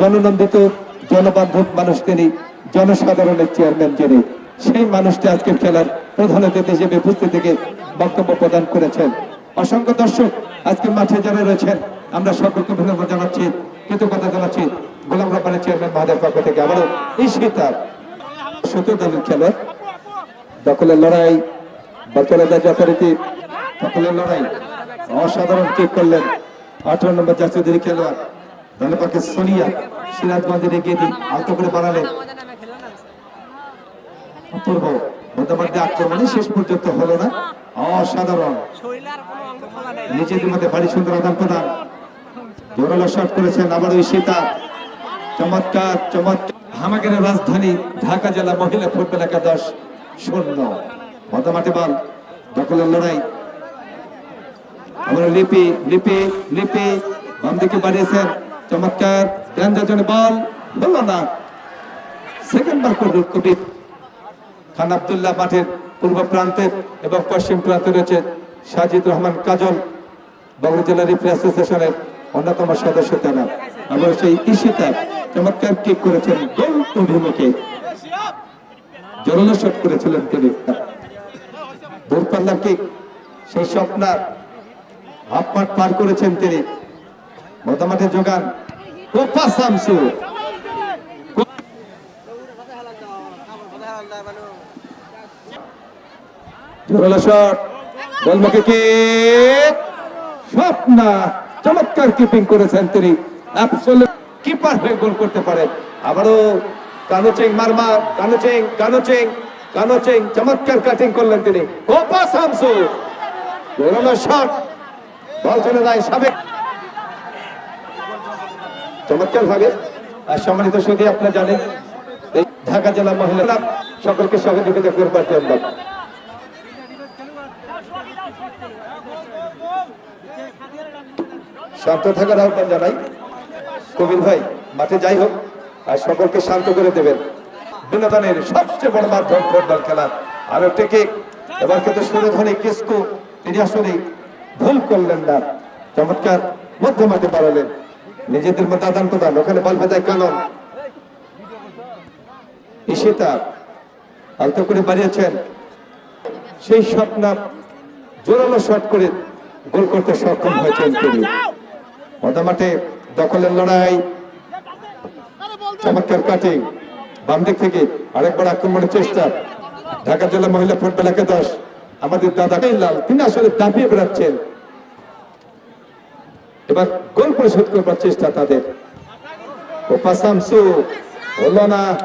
জননন্দিত, জনবান্ধব মানুষ তিনি, জনসাধারণের চেয়ারম্যান যিনি, সেই মানুষটি আজকের খেলার প্রধান অতিথি হিসেবে উপস্থিত থেকে বক্তব্য প্রদান করেছেন। অসংখ্য দর্শক আজকে মাঠে যারা রয়েছেন, আমরা সকলকে অভিনন্দন জানাচ্ছি, কৃতজ্ঞতা জানাচ্ছি। গোলাম রব্বানের চেয়ারম্যান মহাদের পক্ষ থেকে আবারও এই শীতার সত্তর দলের খেলা। দখলের লড়াই বচলাদা যথারীতি দখলের লড়াই, অসাধারণ কিক করলেন। আঠারো নম্বর জাতীয় খেলোয়াড় দলের পক্ষে সোনিয়া সিরাজগঞ্জের এগিয়ে দিন আলতো করে বাড়ালেন। অপূর্ব আক্রমণে শেষ পর্যন্ত হলো না। অসাধারণ। নিজেদের মধ্যে বাড়ি সুন্দর আদান প্রদান জোরালো শট করেছেন আবার ওই সীতা চমৎকার চমৎকার। হামাগের রাজধানী ঢাকা জেলা মহিলা ফুটবল একাদশ শূন্য। মধ্যমাঠে বল, দখলের লড়াই। আমরা লিপি লিপি লিপি। বাম দিকে বাড়িয়েছেন, চমৎকার। বল হলো না। সেকেন্ড বার খান আবদুল্লাহ মাঠের পূর্ব প্রান্তে এবং পশ্চিম প্রান্তে রয়েছে সাজিদ রহমান কাজল। বগুড়া জেলা অ্যাসোসিয়েশনের অন্যতম সদস্য তারা। আবার সেই ইশিতা চমৎকার কিক করেছেন গোল অভিমুখে শট করেছিলেন তিনি। দূরপাল্লার কিক সেই স্বপ্নার পার করেছেন তিনি। মতামাঠে যোগান, কোপা শামসু স্বপ্না, চমৎকার কিপিং করেছেন তিনি। অ্যাবসলিউট কিপার হয়ে গোল করতে পারেন আবারও কানুচেং মারমা কানুচেং কানুচেং কানুচেং চমৎকার কাটিং করলেন তিনি। কোপা শামসু শট বল চলে যায় সাবেক। চমৎকার ভাবে। আর সম্মানিত সুদী আপনারা জানেন, এই ঢাকা জেলা মহিলা সকলকে সহযোগিতা করবার জন্য শান্ত থাকার আহ্বান জানাই। কবির ভাই, মাঠে যাই হোক, আর সকলকে শান্ত করে দেবেন। বিনোদনের সবচেয়ে বড় মাধ্যম ফুটবল খেলা। আরও টেকে, এবার কিন্তু সুরধ্বনি কিসকু, তিনি আসলে ভুল করলেন না। চমৎকার মধ্যে মাঠে পারালেন নিজেদের মধ্যে আদান প্রদান, ওখানে বল ভেদায় কানন। ঈশিতা আলতো করে বাড়িয়েছেন। সেই স্বপ্ন, জোরালো শট করে গোল করতে সক্ষম হয়েছেন তিনি। মধ্যমাঠে দখলের লড়াই। চমৎকার কাটিং। বাম দিক থেকে আরেকবার আক্রমণের চেষ্টা। ঢাকা জেলা মহিলা ফুটবল একাদশ। আমাদের দাদা লাল, তিনি আসলে দাপিয়ে বেড়াচ্ছেন। এবার গোল পরিশোধ করবার চেষ্টা তাদের। ও পাসামসু হলো না